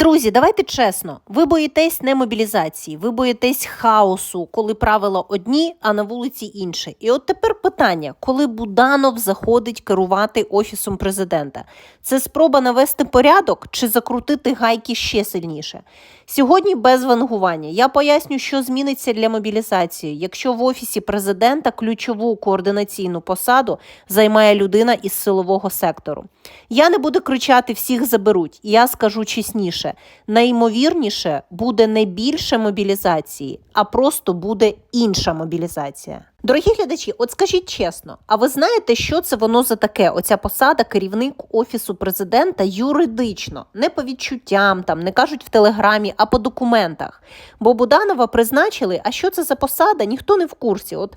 Друзі, давайте чесно. Ви боїтесь не мобілізації, ви боїтесь хаосу, коли правила одні, а на вулиці інші. І от тепер питання: коли Буданов заходить керувати офісом президента, це спроба навести порядок чи закрутити гайки ще сильніше? Сьогодні без вангування. Я поясню, що зміниться для мобілізації, якщо в офісі президента ключову координаційну посаду займає людина із силового сектору. Я не буду кричати всіх заберуть. Я скажу чесніше: найімовірніше буде не більше мобілізації, а просто буде інша мобілізація. Дорогі глядачі, от скажіть чесно, а ви знаєте, що це воно за таке? Оця посада керівник офісу президента юридично, не по відчуттям, там не кажуть в телеграмі, а по документах. Бо Буданова призначили. А що це за посада? Ніхто не в курсі. От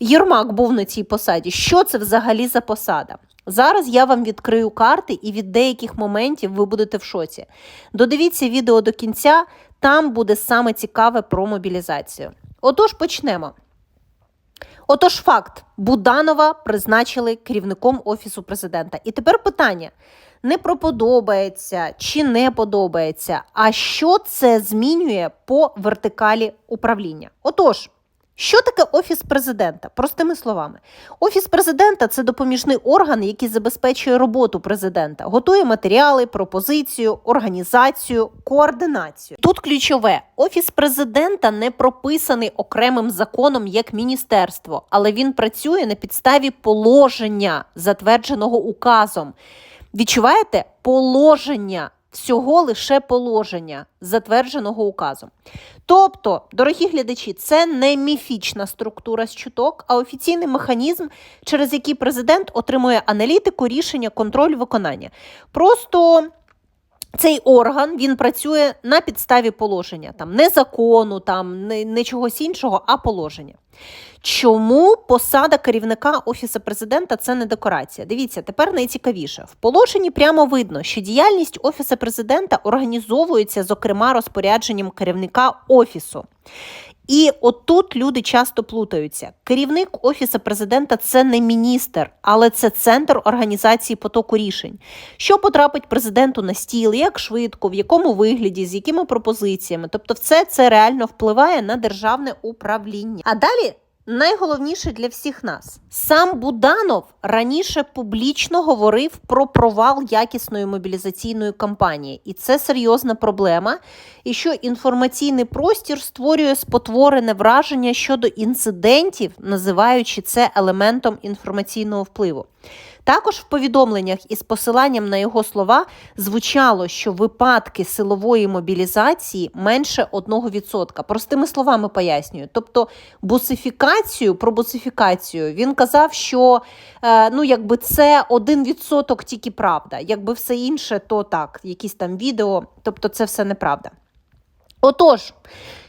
Єрмак був на цій посаді. Що це взагалі за посада? Зараз я вам відкрию карти, і від деяких моментів ви будете в шоці. Додивіться відео до кінця, там буде саме цікаве про мобілізацію. Отож, почнемо. Отож, факт: Буданова призначили керівником Офісу президента. І тепер питання: не про чи не подобається, а що це змінює по вертикалі управління? Отож. Що таке офіс президента? Простими словами, офіс президента це допоміжний орган, який забезпечує роботу президента, готує матеріали, пропозицію, організацію, координацію. Тут ключове: офіс президента не прописаний окремим законом як міністерство, але він працює на підставі положення, затвердженого указом. Відчуваєте положення? Всього лише положення, затвердженого указом. Тобто, дорогі глядачі, це не міфічна структура з чуток, а офіційний механізм, через який президент отримує аналітику, рішення, контроль виконання. Просто цей орган він працює на підставі положення, там не закону, там не, не чогось іншого, а положення. Чому посада керівника офісу президента це не декорація? Дивіться, тепер найцікавіше в положенні прямо видно, що діяльність офісу президента організовується, зокрема, розпорядженням керівника офісу. І отут люди часто плутаються. Керівник офісу президента це не міністр, але це центр організації потоку рішень. Що потрапить президенту на стіл, як швидко, в якому вигляді, з якими пропозиціями. Тобто, все це реально впливає на державне управління. А далі. Найголовніше для всіх нас сам Буданов раніше публічно говорив про провал якісної мобілізаційної кампанії, і це серйозна проблема. І що інформаційний простір створює спотворене враження щодо інцидентів, називаючи це елементом інформаційного впливу. Також в повідомленнях із посиланням на його слова звучало, що випадки силової мобілізації менше 1%. Простими словами пояснюю. Тобто бусифікацію про бусифікацію він казав, що е, ну, якби це 1% тільки правда. Якби все інше, то так, якісь там відео, тобто це все неправда. Отож,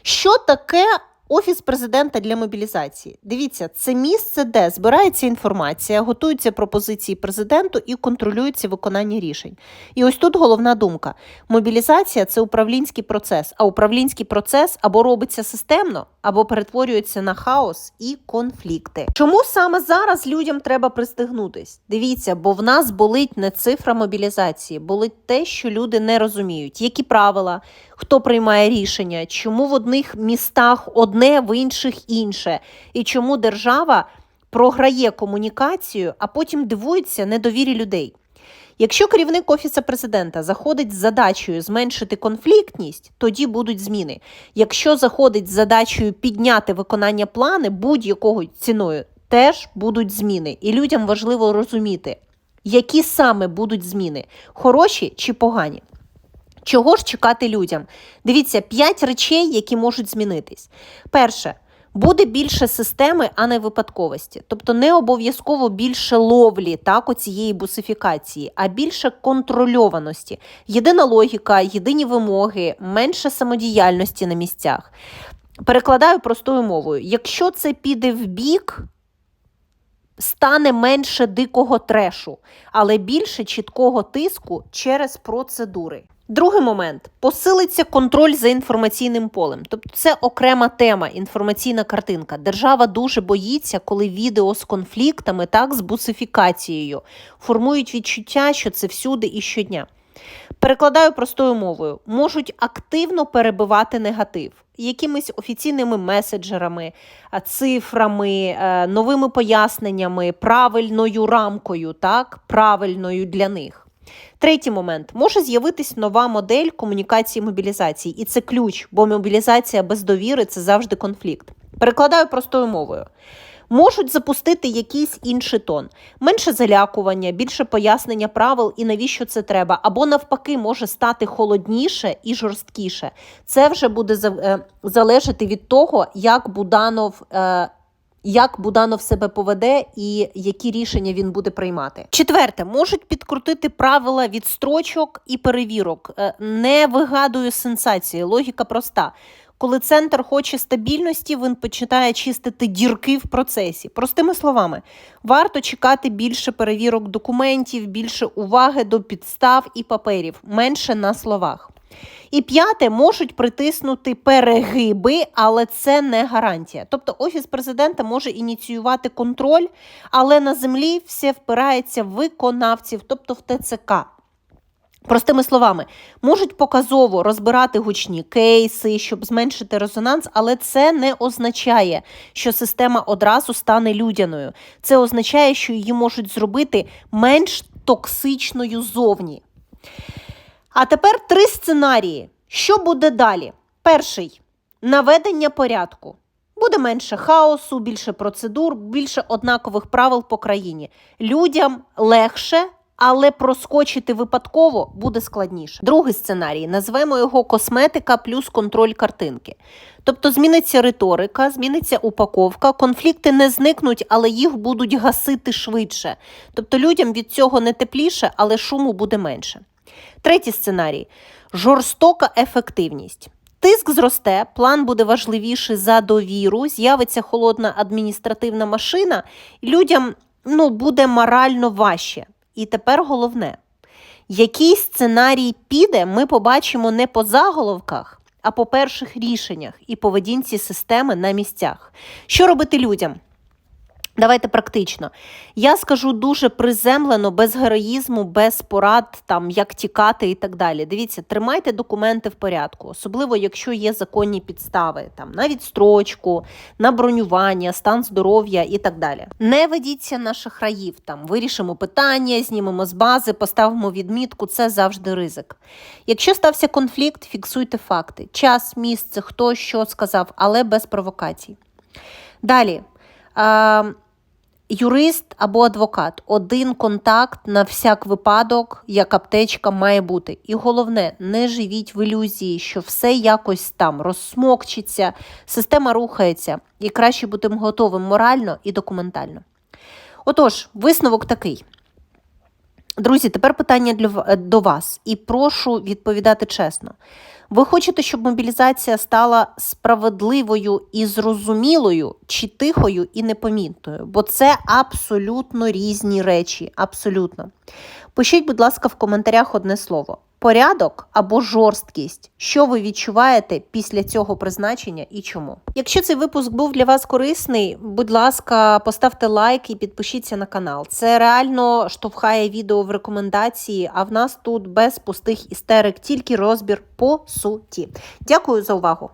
що таке Офіс президента для мобілізації. Дивіться, це місце, де збирається інформація, готуються пропозиції президенту і контролюється виконання рішень. І ось тут головна думка: мобілізація це управлінський процес, а управлінський процес або робиться системно, або перетворюється на хаос і конфлікти. Чому саме зараз людям треба пристигнутись? Дивіться, бо в нас болить не цифра мобілізації, болить те, що люди не розуміють, які правила, хто приймає рішення, чому в одних містах одне, в інших інше, і чому держава програє комунікацію, а потім дивується недовірі людей. Якщо керівник офісу президента заходить з задачею зменшити конфліктність, тоді будуть зміни. Якщо заходить з задачею підняти виконання плани будь-якого ціною, теж будуть зміни. І людям важливо розуміти, які саме будуть зміни хороші чи погані. Чого ж чекати людям? Дивіться, п'ять речей, які можуть змінитись. Перше. Буде більше системи, а не випадковості. Тобто не обов'язково більше ловлі так, оцієї бусифікації, а більше контрольованості. Єдина логіка, єдині вимоги, менше самодіяльності на місцях. Перекладаю простою мовою: якщо це піде в бік, стане менше дикого трешу, але більше чіткого тиску через процедури. Другий момент посилиться контроль за інформаційним полем. Тобто це окрема тема, інформаційна картинка. Держава дуже боїться, коли відео з конфліктами, так з бусифікацією формують відчуття, що це всюди і щодня. Перекладаю простою мовою, можуть активно перебивати негатив якимись офіційними меседжерами, цифрами, е, новими поясненнями, правильною рамкою, так, правильною для них. Третій момент може з'явитись нова модель комунікації мобілізації, і це ключ, бо мобілізація без довіри це завжди конфлікт. Перекладаю простою мовою. Можуть запустити якийсь інший тон, менше залякування, більше пояснення правил і навіщо це треба, або навпаки, може стати холодніше і жорсткіше. Це вже буде е, залежати від того, як Буданов. Як Буданов себе поведе і які рішення він буде приймати. Четверте, можуть підкрутити правила відстрочок і перевірок. Е, Не вигадую сенсації. Логіка проста. Коли центр хоче стабільності, він починає чистити дірки в процесі. Простими словами, варто чекати більше перевірок документів, більше уваги до підстав і паперів, менше на словах. І п'яте можуть притиснути перегиби, але це не гарантія. Тобто офіс президента може ініціювати контроль, але на землі все впирається в виконавців, тобто в ТЦК. Простими словами, можуть показово розбирати гучні кейси, щоб зменшити резонанс, але це не означає, що система одразу стане людяною. Це означає, що її можуть зробити менш токсичною зовні. А тепер три сценарії. Що буде далі? Перший наведення порядку. Буде менше хаосу, більше процедур, більше однакових правил по країні. Людям легше, але проскочити випадково буде складніше. Другий сценарій назвемо його косметика плюс контроль картинки. Тобто зміниться риторика, зміниться упаковка, конфлікти не зникнуть, але їх будуть гасити швидше. Тобто людям від цього не тепліше, але шуму буде менше. Третій сценарій жорстока ефективність. Тиск зросте, план буде важливіший за довіру, з'явиться холодна адміністративна машина, людям ну, буде морально важче. І тепер головне: який сценарій піде, ми побачимо не по заголовках, а по перших рішеннях і поведінці системи на місцях. Що робити людям? Давайте практично. Я скажу дуже приземлено, без героїзму, без порад, там як тікати і так далі. Дивіться, тримайте документи в порядку, особливо якщо є законні підстави, там на відстрочку, на бронювання, стан здоров'я і так далі. Не ведіться на шахраїв. Там вирішимо питання, знімемо з бази, поставимо відмітку. Це завжди ризик. Якщо стався конфлікт, фіксуйте факти: час, місце, хто що сказав, але без провокацій. Далі. Юрист або адвокат один контакт на всяк випадок, як аптечка має бути. І головне, не живіть в ілюзії, що все якось там розсмокчиться, система рухається, і краще бути готовим морально і документально. Отож, висновок такий. Друзі, тепер питання для, до вас, і прошу відповідати чесно. Ви хочете, щоб мобілізація стала справедливою і зрозумілою, чи тихою і непомітною? Бо це абсолютно різні речі. Абсолютно. Пишіть, будь ласка, в коментарях одне слово: порядок або жорсткість. Що ви відчуваєте після цього призначення і чому? Якщо цей випуск був для вас корисний, будь ласка, поставте лайк і підпишіться на канал. Це реально штовхає відео в рекомендації, а в нас тут без пустих істерик, тільки розбір по суті. Дякую за увагу!